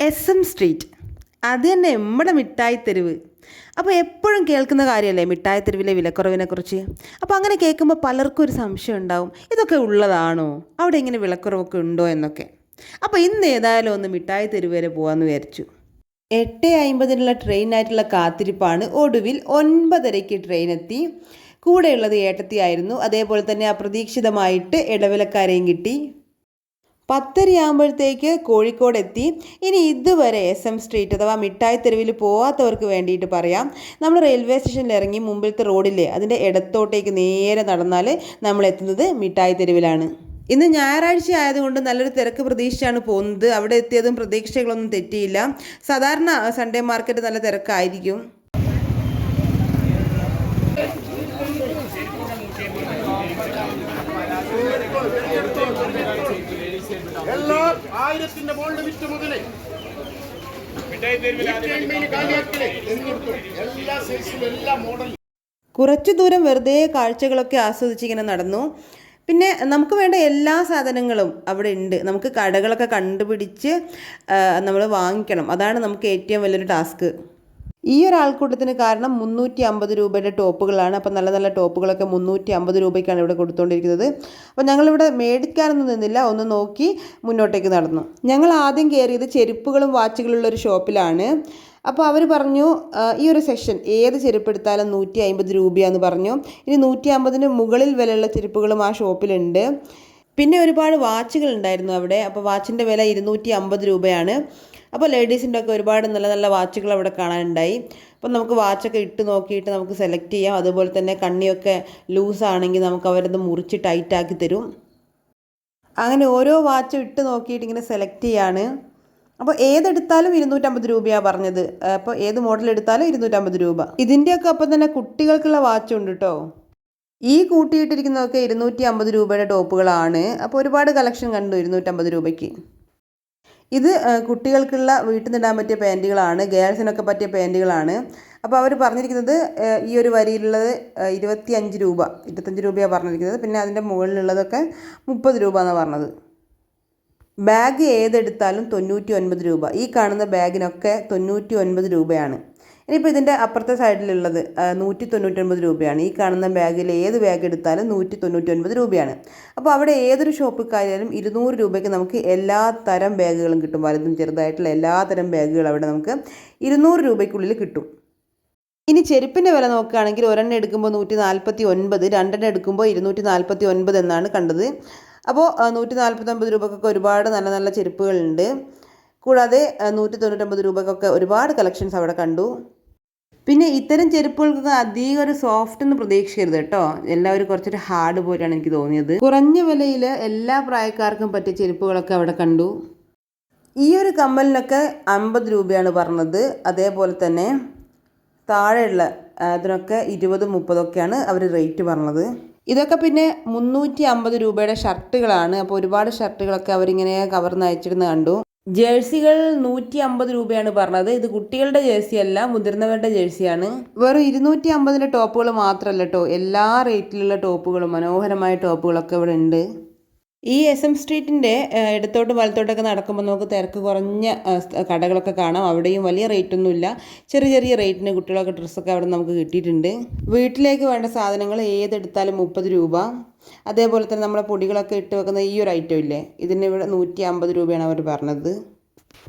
S M street. അത് തന്നെ നമ്മുടെ മിഠായി തെരുവ്. അപ്പോൾ എപ്പോഴും കേൾക്കുന്ന കാര്യമല്ലേ മിഠായി തെരുവിലെ വിലക്കുറവിനെക്കുറിച്ച്? അപ്പോൾ അങ്ങനെ കേൾക്കുമ്പോൾ പലർക്കും ഒരു സംശയം ഉണ്ടാവും. ഇതൊക്കെ ഉള്ളതാണോ? അവിടെ ഇങ്ങനെ വിലക്കുറവൊക്കെ ഉണ്ടോ എന്നൊക്കെ. അപ്പോൾ ഇന്ന് ഏതായാലും ഒന്ന് മിഠായി തെരുവ് വരെ പോകാമെന്ന് വിചാരിച്ചു. എട്ട് അമ്പതിനുള്ള ട്രെയിനായിട്ടുള്ള കാത്തിരിപ്പാണ്. ഒടുവിൽ ഒൻപതരയ്ക്ക് ട്രെയിൻ എത്തി കൂടെയുള്ളത് ഏട്ടത്തിയായിരുന്നു. അതേപോലെ തന്നെ അപ്രതീക്ഷിതമായിട്ട് ഇടവിലക്കാരെയും കിട്ടി. പത്തരയാകുമ്പോഴത്തേക്ക് കോഴിക്കോട് എത്തി ഇനി ഇതുവരെ എസ് എം സ്ട്രീറ്റ് അഥവാ മിഠായി തെരുവിൽ പോവാത്തവർക്ക് വേണ്ടിയിട്ട് പറയാം. നമ്മൾ റെയിൽവേ സ്റ്റേഷനിൽ ഇറങ്ങി മുമ്പിലത്തെ റോഡില്ലേ അതിന്റെ ഇടത്തോട്ടേക്ക് നേരെ നടന്നാൽ നമ്മൾ എത്തുന്നത് മിഠായി തെരുവിലാണ്. ഇന്ന് ഞായറാഴ്ച ആയതുകൊണ്ട് നല്ലൊരു തിരക്ക് പ്രതീക്ഷിച്ചാണ് പോകുന്നത്. അവിടെ എത്തിയതും പ്രതീക്ഷകളൊന്നും തെറ്റിയില്ല. സാധാരണ സൺഡേ മാർക്കറ്റ് നല്ല തിരക്കായിരിക്കും. എല്ലാം ആയിരത്തിന്റെ ബോൾ ലിമിറ്റ് മുതലേ. എല്ലാ സൈസിലും എല്ലാ മോഡലും കുറച്ചു ദൂരം വെറുതെ കാഴ്ചകളൊക്കെ ആസ്വദിച്ചിങ്ങനെ നടന്നു. പിന്നെ നമുക്ക് വേണ്ട എല്ലാ സാധനങ്ങളും അവിടെ ഉണ്ട്. നമുക്ക് കടകളൊക്കെ കണ്ടുപിടിച്ച് നമ്മൾ വാങ്ങിക്കണം. അതാണ് നമുക്ക് ഏറ്റവും വലിയൊരു ടാസ്ക്. ഈ ഒരു ആൾക്കൂട്ടത്തിന് കാരണം മുന്നൂറ്റി അമ്പത് രൂപയുടെ ടോപ്പുകളാണ്. അപ്പോൾ നല്ല നല്ല ടോപ്പുകളൊക്കെ മുന്നൂറ്റി അമ്പത് രൂപയ്ക്കാണ് ഇവിടെ കൊടുത്തുകൊണ്ടിരിക്കുന്നത് അപ്പോൾ ഞങ്ങളിവിടെ മേടിക്കാനൊന്നും നിന്നില്ല. ഒന്ന് നോക്കി മുന്നോട്ടേക്ക് നടന്നു. ഞങ്ങൾ ആദ്യം കയറിയത് ചെരുപ്പുകളും വാച്ചുകളുള്ള ഒരു ഷോപ്പിലാണ്. അപ്പോൾ അവർ പറഞ്ഞു ഈ ഒരു സെഷൻ ഏത് ചെരുപ്പ് എടുത്താലും നൂറ്റി അമ്പത് രൂപയാന്ന് പറഞ്ഞു. ഇനി നൂറ്റി അമ്പതിന് മുകളിൽ വിലയുള്ള ചെരുപ്പുകളും ആ ഷോപ്പിലുണ്ട്. പിന്നെ ഒരുപാട് വാച്ചുകൾ ഉണ്ടായിരുന്നു അവിടെ. അപ്പോൾ വാച്ചിന്റെ വില ഇരുന്നൂറ്റി അമ്പത് രൂപയാണ്. അപ്പോൾ ലേഡീസിന്റെ ഒക്കെ ഒരുപാട് നല്ല നല്ല വാച്ചുകൾ അവിടെ കാണാനുണ്ടായി. അപ്പോൾ നമുക്ക് വാച്ചൊക്കെ ഇട്ട് നോക്കിയിട്ട് നമുക്ക് സെലക്ട് ചെയ്യാം. അതുപോലെ തന്നെ കണ്ണിയൊക്കെ ലൂസ് ആണെങ്കിൽ നമുക്ക് അവരത് മുറിച്ച് ടൈറ്റാക്കി തരും. അങ്ങനെ ഓരോ വാച്ചും ഇട്ട് നോക്കിയിട്ട് ഇങ്ങനെ സെലക്ട് ചെയ്യാണ്. അപ്പോൾ ഏതെടുത്താലും ഇരുന്നൂറ്റമ്പത് രൂപയാണ് പറഞ്ഞത്. അപ്പോൾ ഏത് മോഡൽ എടുത്താലും ഇരുന്നൂറ്റമ്പത് രൂപ. ഇതിന്റെയൊക്കെ അപ്പം തന്നെ കുട്ടികൾക്കുള്ള വാച്ചുണ്ട് കേട്ടോ ഈ കൂട്ടിയിട്ടിരിക്കുന്നതൊക്കെ ഇരുന്നൂറ്റി അമ്പത് രൂപയുടെ ടോപ്പുകളാണ്. അപ്പോൾ ഒരുപാട് കളക്ഷൻ കണ്ടു ഇരുന്നൂറ്റമ്പത് രൂപയ്ക്ക്. ഇത് കുട്ടികൾക്കുള്ള വീട്ടിൽ നിന്നിടാൻ പറ്റിയ പാന്റുകളാണ് ഗേൾസിനൊക്കെ പറ്റിയ പാന്റുകളാണ്. അപ്പോൾ അവർ പറഞ്ഞിരിക്കുന്നത് ഈ ഒരു വരിയിലുള്ളത് ഇരുപത്തി അഞ്ച് രൂപ ഇരുപത്തഞ്ച് രൂപയാണ് പറഞ്ഞിരിക്കുന്നത്. പിന്നെ അതിന്റെ മുകളിലുള്ളതൊക്കെ മുപ്പത് രൂപ എന്നാണ് പറഞ്ഞത്. ബാഗ് ഏതെടുത്താലും തൊണ്ണൂറ്റി ഒൻപത് രൂപ. ഈ കാണുന്ന ബാഗിനൊക്കെ തൊണ്ണൂറ്റി ഒൻപത് രൂപയാണ്. ഇനിയിപ്പോൾ ഇതിന്റെ അപ്പുറത്തെ സൈഡിലുള്ളത് നൂറ്റി തൊണ്ണൂറ്റൊൻപത് രൂപയാണ്. ഈ കാണുന്ന ബാഗിൽ ഏത് ബാഗ് എടുത്താലും നൂറ്റി തൊണ്ണൂറ്റൊൻപത് രൂപയാണ്. അപ്പോൾ അവിടെ ഏതൊരു ഷോപ്പിൽ കയറിയാലും ഇരുന്നൂറ് രൂപയ്ക്ക് നമുക്ക് എല്ലാ തരം ബാഗുകളും കിട്ടും. വലുതും ചെറുതായിട്ടുള്ള എല്ലാ തരം ബാഗുകളും അവിടെ നമുക്ക് ഇരുന്നൂറ് രൂപയ്ക്കുള്ളിൽ കിട്ടും. ഇനി ചെരുപ്പിന്റെ വില നോക്കുകയാണെങ്കിൽ ഒരെണ്ണം എടുക്കുമ്പോൾ നൂറ്റി നാൽപ്പത്തി ഒൻപത് രണ്ടെണ്ണം എടുക്കുമ്പോൾ ഇരുന്നൂറ്റി നാൽപ്പത്തി ഒൻപത് എന്നാണ് കണ്ടത്. അപ്പോൾ നൂറ്റി നാൽപ്പത്തൊമ്പത് രൂപക്കൊക്കെ ഒരുപാട് നല്ല നല്ല ചെരുപ്പുകളുണ്ട്. കൂടാതെ നൂറ്റി തൊണ്ണൂറ്റൊമ്പത് രൂപക്കൊക്കെ ഒരുപാട് കളക്ഷൻസ് അവിടെ കണ്ടു. പിന്നെ ഇത്തരം ചെരുപ്പുകൾക്ക് അധികം ഒരു സോഫ്റ്റ് എന്ന് പ്രതീക്ഷിക്കരുത് കേട്ടോ. എല്ലാവരും കുറച്ചൊരു ഹാർഡ് പോലെയാണ് എനിക്ക് തോന്നിയത്. കുറഞ്ഞ വിലയിൽ എല്ലാ പ്രായക്കാർക്കും പറ്റിയ ചെരുപ്പുകളൊക്കെ അവിടെ കണ്ടു. ഈ ഒരു കമ്മലിനൊക്കെ അമ്പത് രൂപയാണ് പറഞ്ഞത്. അതേപോലെ തന്നെ താഴെയുള്ള അതിനൊക്കെ ഇരുപതും മുപ്പതൊക്കെയാണ് അവർ റേറ്റ് പറഞ്ഞത്. ഇതൊക്കെ പിന്നെ മുന്നൂറ്റി അമ്പത് രൂപയുടെ ഷർട്ടുകളാണ് അപ്പോൾ ഒരുപാട് ഷർട്ടുകളൊക്കെ അവരിങ്ങനെ കവർന്ന് അയച്ചിരുന്ന് കണ്ടു. ജേഴ്സികൾ നൂറ്റി അമ്പത് രൂപയാണ് പറഞ്ഞത്. ഇത് കുട്ടികളുടെ ജേഴ്സി അല്ല മുതിർന്നവരുടെ ജേഴ്സിയാണ്. വെറും ഇരുന്നൂറ്റി അമ്പതിന്റെ ടോപ്പുകൾ മാത്രമല്ല കേട്ടോ എല്ലാ റേറ്റിലുള്ള ടോപ്പുകളും മനോഹരമായ ടോപ്പുകളൊക്കെ ഇവിടെ ഉണ്ട്. ഈ എസ് എം സ്ട്രീറ്റിന്റെ ഇടത്തോട്ട് വലത്തോട്ടൊക്കെ നടക്കുമ്പോൾ നമുക്ക് തിരക്ക് കുറഞ്ഞ കടകളൊക്കെ കാണാം. അവിടെയും വലിയ റേറ്റൊന്നുമില്ല. ചെറിയ ചെറിയ റേറ്റിന് കുട്ടികളൊക്കെ ഡ്രസ്സൊക്കെ അവിടെ നമുക്ക് കിട്ടിയിട്ടുണ്ട്. വീട്ടിലേക്ക് വേണ്ട സാധനങ്ങൾ ഏതെടുത്താലും മുപ്പത് രൂപ. അതേപോലെ തന്നെ നമ്മളെ പൊടികളൊക്കെ ഇട്ട് വെക്കുന്ന ഈ ഒരു ഐറ്റം ഇല്ലേ? ഇതിന് ഇവിടെ നൂറ്റി അമ്പത് രൂപയാണ് അവർ പറഞ്ഞത്.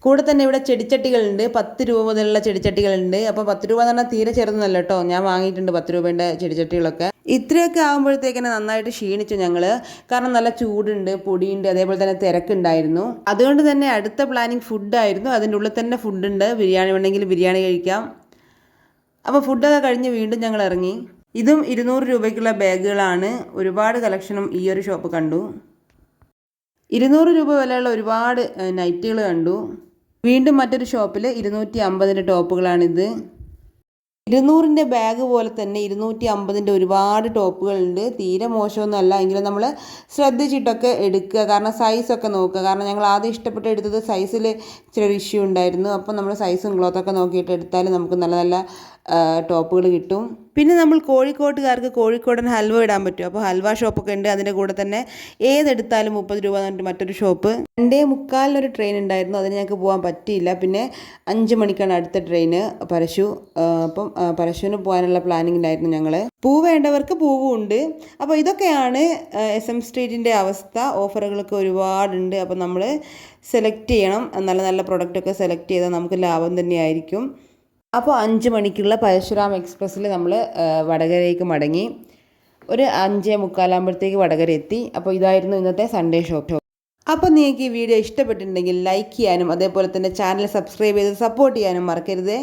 കൂടെ തന്നെ ഇവിടെ ചെടിച്ചട്ടികളുണ്ട്. പത്ത് രൂപ മുതലുള്ള ചെടിച്ചട്ടികളുണ്ട്. അപ്പോൾ പത്ത് രൂപ എന്ന് പറഞ്ഞാൽ തീരെ ചെറുതല്ല കേട്ടോ ഞാൻ വാങ്ങിയിട്ടുണ്ട് പത്ത് രൂപേന്റെ ചെടിച്ചട്ടികളൊക്കെ. ഇത്രയൊക്കെ ആകുമ്പോഴത്തേക്കിനെ നന്നായിട്ട് ക്ഷീണിച്ചു ഞങ്ങൾ കാരണം നല്ല ചൂടുണ്ട് പൊടിയുണ്ട് അതേപോലെ തന്നെ തിരക്കുണ്ടായിരുന്നു. അതുകൊണ്ട് തന്നെ അടുത്ത പ്ലാനിങ് ഫുഡായിരുന്നു അതിന്റെ ഉള്ളിൽ തന്നെ ഫുഡുണ്ട് ബിരിയാണി വേണമെങ്കിൽ ബിരിയാണി കഴിക്കാം. അപ്പോൾ ഫുഡൊക്കെ കഴിഞ്ഞ് വീണ്ടും ഞങ്ങൾ ഇറങ്ങി. ഇതും ഇരുന്നൂറ് രൂപയ്ക്കുള്ള ബാഗുകളാണ്. ഒരുപാട് കളക്ഷനും ഈ ഒരു ഷോപ്പ് കണ്ടു. ഇരുന്നൂറ് രൂപ വിലയുള്ള ഒരുപാട് നൈറ്റുകൾ കണ്ടു. വീണ്ടും മറ്റൊരു ഷോപ്പിൽ ഇരുന്നൂറ്റി അമ്പതിന്റെ ടോപ്പുകളാണിത്. ഇരുന്നൂറിന്റെ ബാഗ് പോലെ തന്നെ ഇരുന്നൂറ്റി അമ്പതിന്റെ ഒരുപാട് ടോപ്പുകളുണ്ട്. തീരെ മോശമൊന്നുമല്ല. എങ്കിലും നമ്മൾ ശ്രദ്ധിച്ചിട്ടൊക്കെ എടുക്കുക. കാരണം സൈസൊക്കെ നോക്കുക. കാരണം ഞങ്ങൾ ആദ്യം ഇഷ്ടപ്പെട്ട് എടുത്തത് സൈസിൽ ചെറിയ ഇഷ്യൂ ഉണ്ടായിരുന്നു. അപ്പോൾ നമ്മൾ സൈസും ക്ലോത്തൊക്കെ നോക്കിയിട്ട് എടുത്താൽ നമുക്ക് നല്ല നല്ല ടോപ്പുകൾ കിട്ടും. പിന്നെ നമ്മൾ കോഴിക്കോട്ടുകാർക്ക് കോഴിക്കോടൻ ഹൽവ ഇടാൻ പറ്റും. അപ്പോൾ ഹൽവ ഷോപ്പൊക്കെ ഉണ്ട്. അതിന്റെ കൂടെ തന്നെ ഏതെടുത്താലും മുപ്പത് രൂപ എന്ന് പറഞ്ഞിട്ട് മറ്റൊരു ഷോപ്പ്. രണ്ടേ മുക്കാലിനൊരു ട്രെയിൻ ഉണ്ടായിരുന്നു. അതിന് ഞങ്ങൾക്ക് പോകാൻ പറ്റിയില്ല. പിന്നെ അഞ്ച് മണിക്കാണ് അടുത്ത ട്രെയിന് പരശു അപ്പം പരശുവിന് പോകാനുള്ള പ്ലാനിങ്ങിലായിരുന്നു ഞങ്ങൾ പൂ വേണ്ടവർക്ക് പൂവും ഉണ്ട്. അപ്പോൾ ഇതൊക്കെയാണ് എസ് എം സ്ട്രീറ്റിന്റെ അവസ്ഥ. ഓഫറുകളൊക്കെ ഒരുപാടുണ്ട്. അപ്പോൾ നമ്മൾ സെലക്ട് ചെയ്യണം. നല്ല നല്ല പ്രൊഡക്റ്റൊക്കെ സെലക്ട് ചെയ്താൽ നമുക്ക് ലാഭം തന്നെയായിരിക്കും അപ്പോൾ അഞ്ച് മണിക്കുള്ള പരശുരാം എക്സ്പ്രസ്സിൽ നമ്മൾ വടകരയിലേക്ക് മടങ്ങി. ഒരു അഞ്ചേ മുക്കാലാകുമ്പോഴത്തേക്ക് വടകര എത്തി അപ്പോൾ ഇതായിരുന്നു ഇന്നത്തെ സൺഡേ ഷോപ്പ് അപ്പോൾ നിങ്ങൾക്ക് ഈ വീഡിയോ ഇഷ്ടപ്പെട്ടിട്ടുണ്ടെങ്കിൽ ലൈക്ക് ചെയ്യാനും അതേപോലെ തന്നെ ചാനൽ സബ്സ്ക്രൈബ് ചെയ്ത് സപ്പോർട്ട് ചെയ്യാനും മറക്കരുതേ.